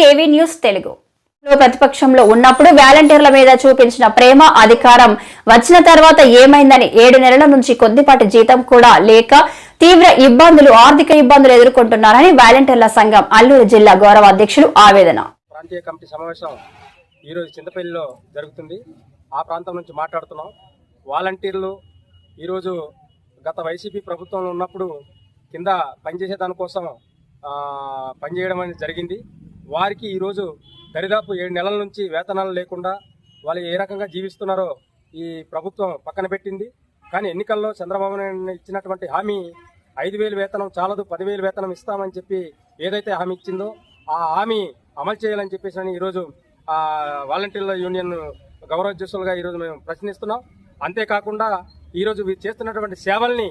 KV news Telugu. ప్రతిపక్షంలో ఉన్నప్పుడు వాలంటీర్ల మీద చూపించిన ప్రేమ అధికారం వచ్చిన తర్వాత ఏమైందని ఏడు నెలల నుంచి కొద్దిపాటి జీతం కూడా లేక తీవ్ర ఇబ్బందులు ఆర్థిక ఇబ్బందులు ఎదుర్కొంటున్నారని వాలంటీర్ల సంఘం అల్లూరు జిల్లా గౌరవ అధ్యక్షులు ఆవేదన. ప్రాంతీయ కమిటీ సమావేశం ఈరోజు చింతపల్లిలో జరుగుతుంది. ఆ ప్రాంతం నుంచి మాట్లాడుతున్నాం. వాలంటీర్లు ఈరోజు గత వైసీపీ ప్రభుత్వంలో ఉన్నప్పుడు కింద పనిచేసే దానికోసం పనిచేయడం అనేది జరిగింది. వారికి ఈరోజు దరిదాపు ఏడు నెలల నుంచి వేతనాలు లేకుండా వాళ్ళు ఏ రకంగా జీవిస్తున్నారో ఈ ప్రభుత్వం పక్కన పెట్టింది. కానీ ఎన్నికల్లో చంద్రబాబు నాయుడు ఇచ్చినటువంటి హామీ ఐదు వేలు వేతనం చాలదు పదివేలు వేతనం ఇస్తామని చెప్పి ఏదైతే హామీ ఇచ్చిందో ఆ హామీ అమలు చేయాలని చెప్పేసి అని ఈరోజు ఆ వాలంటీర్ల యూనియన్ గౌరవాధ్యక్షులుగా ఈరోజు మేము ప్రశ్నిస్తున్నాం. అంతేకాకుండా ఈరోజు చేస్తున్నటువంటి సేవల్ని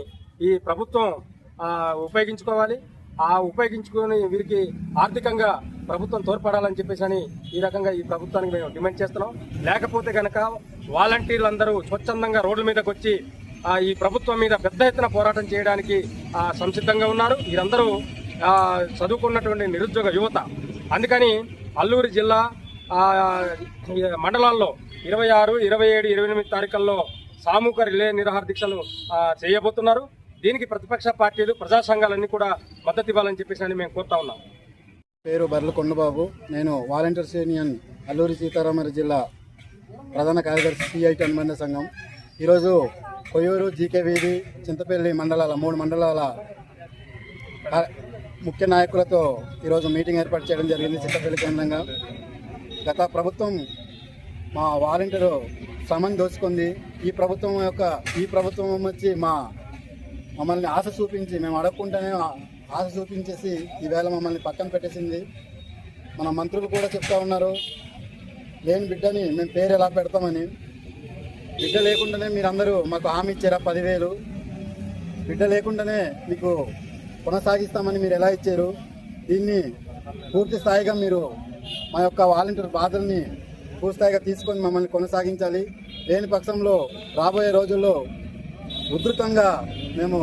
ఈ ప్రభుత్వం ఉపయోగించుకోవాలి. ఆ ఉపయోగించుకొని వీరికి ఆర్థికంగా ప్రభుత్వం తోడ్పడాలని చెప్పేసి అని ఈ రకంగా ఈ ప్రభుత్వానికి మేము డిమాండ్ చేస్తున్నాం. లేకపోతే కనుక వాలంటీర్లు అందరూ స్వచ్ఛందంగా రోడ్ల మీదకి వచ్చి ఈ ప్రభుత్వం మీద పెద్ద ఎత్తున పోరాటం చేయడానికి సంసిద్ధంగా ఉన్నారు. వీరందరూ చదువుకున్నటువంటి నిరుద్యోగ యువత. అందుకని అల్లూరు జిల్లా మండలాల్లో ఇరవై ఆరు ఇరవై ఏడు ఇరవై ఎనిమిది తారీఖుల్లో సామూహిక రిలే నిరాహార దీక్షలు చేయబోతున్నారు. దీనికి ప్రతిపక్ష పార్టీలు ప్రజా సంఘాలన్నీ కూడా మద్దతు ఇవ్వాలని చెప్పేసి అని మేము కోరుతా ఉన్నాం. పేరు బర్ల కొండబాబు. నేను వాలంటీర్స్ యూనియన్ అల్లూరి సీతారామరాజు జిల్లా ప్రధాన కార్యదర్శి సిఐటి అనుబంధ సంఘం. ఈరోజు కొయ్యూరు జీకే వీధి చింతపల్లి మండలాల మూడు మండలాల ముఖ్య నాయకులతో ఈరోజు మీటింగ్ ఏర్పాటు చేయడం జరిగింది చింతపల్లి కేంద్రంగా. గత ప్రభుత్వం మా వాలంటీరు శ్రమను దోచుకుంది. ఈ ప్రభుత్వం యొక్క ఈ ప్రభుత్వం వచ్చి మా మమ్మల్ని ఆశ చూపించి మేము అడగకుండానే ఆశ చూపించేసి ఈవేళ మమ్మల్ని పక్కన పెట్టేసింది. మన మంత్రులు కూడా చెప్తా ఉన్నారు లేని బిడ్డని మేము పేరు ఎలా పెడతామని. బిడ్డ లేకుండానే మీరందరూ మాకు హామీ ఇచ్చారా పదివేలు. బిడ్డ లేకుండానే మీకు కొనసాగిస్తామని మీరు ఎలా ఇచ్చారు. దీన్ని పూర్తి స్థాయిగా మీరు మా యొక్క వాలంటీర్ బాధల్ని పూర్తి స్థాయిగా తీసుకొని మమ్మల్ని కొనసాగించాలి. లేని పక్షంలో రాబోయే రోజుల్లో ఉధృతంగా మేము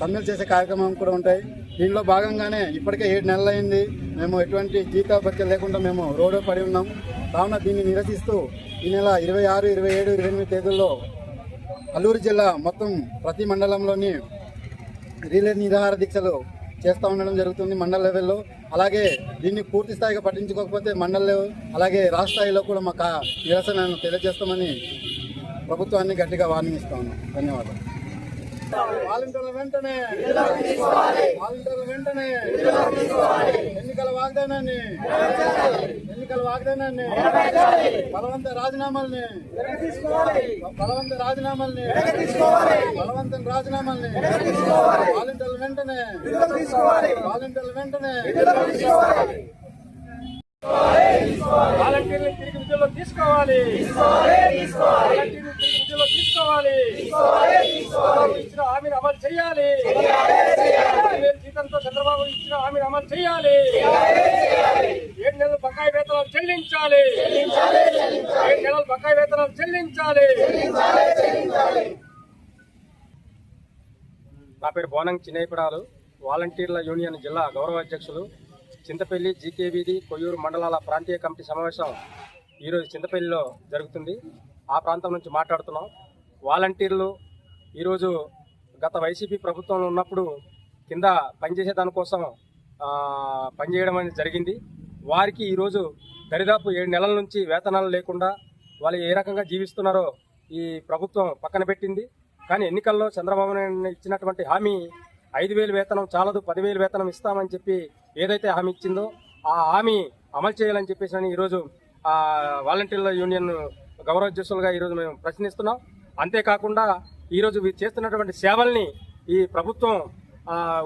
సమ్మెలు చేసే కార్యక్రమం కూడా ఉంటాయి. దీనిలో భాగంగానే ఇప్పటికే ఏడు నెలలు అయింది. మేము ఎటువంటి జీతాభత్యం లేకుండా మేము రోడ్డు పడి ఉన్నాం. కావున దీన్ని నిరసిస్తూ ఈ నెల ఇరవై ఆరు ఇరవై ఏడు ఇరవై ఎనిమిది తేదీల్లో అల్లూరు జిల్లా మొత్తం ప్రతి మండలంలోని రిలే నిరాహార దీక్షలు చేస్తూ ఉండడం జరుగుతుంది మండల లెవెల్లో. అలాగే దీన్ని పూర్తి స్థాయిగా పట్టించుకోకపోతే మండల లెవెల్ అలాగే రాష్ట్ర స్థాయిలో కూడా మాకు నిరసన నిరసనను తెలియజేస్తామని ప్రభుత్వాన్ని గట్టిగా వార్నింగ్ ఇస్తా ఉన్నాం. ధన్యవాదాలు. వాలంటీర్ల వెంటనే వాలంటీర్ల వెంటనే ఎన్నికల వాగ్దానాన్ని ఎన్నికల వాగ్దానాన్ని బలవంత రాజీనామాల్ని బలవంత రాజీనామాల్ని బలవంత రాజీనామాల్ని వాలంటీర్ల వెంటనే వాలంటీర్ల వెంటనే వాలంటీర్లు తిరిగి విధుల్లో తీసుకోవాలి. తీసుకోవాలి. ఇచ్చిన హామీని అమలు చేయాలి. జీతంతో చంద్రబాబు ఇచ్చిన హామీని అమలు చేయాలి. ఏడు నెలలు బకాయి వేతనాలు చెల్లించాలి. ఏడు నెలలు బకాయి వేతనాలు చెల్లించాలి. నా పేరు బోనం చిన్నైపడాలు వాలంటీర్ల యూనియన్ జిల్లా గౌరవ అధ్యక్షులు. చింతపల్లి జీకేవీధి కొయ్యూరు మండలాల ప్రాంతీయ కమిటీ సమావేశం ఈరోజు చింతపల్లిలో జరుగుతుంది. ఆ ప్రాంతం నుంచి మాట్లాడుతున్నాం. వాలంటీర్లు ఈరోజు గత వైసీపీ ప్రభుత్వంలో ఉన్నప్పుడు కింద పనిచేసే దానికోసం పనిచేయడం అనేది జరిగింది. వారికి ఈరోజు దరిదాపు ఏడు నెలల నుంచి వేతనాలు లేకుండా వాళ్ళు ఏ రకంగా జీవిస్తున్నారో ఈ ప్రభుత్వం పక్కన పెట్టింది. కానీ ఎన్నికల్లో చంద్రబాబు నాయుడు ఇచ్చినటువంటి హామీ ఐదు వేలు వేతనం చాలదు పదివేలు వేతనం ఇస్తామని చెప్పి ఏదైతే హామీ ఇచ్చిందో ఆ హామీ అమలు చేయాలని చెప్పేసి అని ఈరోజు ఆ వాలంటీర్ల యూనియన్ గౌరవాధ్యక్షులుగా ఈరోజు మేము ప్రశ్నిస్తున్నాం. అంతేకాకుండా ఈరోజు చేస్తున్నటువంటి సేవల్ని ఈ ప్రభుత్వం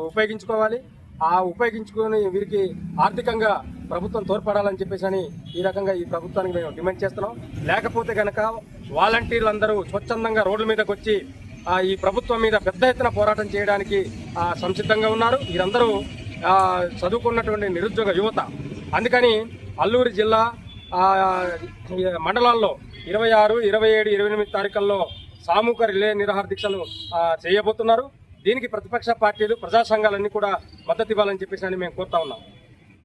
ఉపయోగించుకోవాలి. ఆ ఉపయోగించుకొని వీరికి ఆర్థికంగా ప్రభుత్వం తోడ్పడాలని చెప్పేసి అని ఈ రకంగా ఈ ప్రభుత్వానికి మేము డిమాండ్ చేస్తున్నాం. లేకపోతే కనుక వాలంటీర్లు అందరూ స్వచ్ఛందంగా రోడ్ల మీదకి వచ్చి ఈ ప్రభుత్వం మీద పెద్ద ఎత్తున పోరాటం చేయడానికి సంసిద్ధంగా ఉన్నారు. వీరందరూ చదువుకున్నటువంటి నిరుద్యోగ యువత. అందుకని అల్లూరు జిల్లా మండలాల్లో ఇరవై ఆరు ఇరవై ఏడు ఇరవై ఎనిమిది తారీఖుల్లో సామూహిక రిలే నిరాహార దీక్షలు చేయబోతున్నారు. దీనికి ప్రతిపక్ష పార్టీలు ప్రజా సంఘాలన్నీ కూడా మద్దతు ఇవ్వాలని చెప్పేసి అని మేము కోరుతా ఉన్నాం.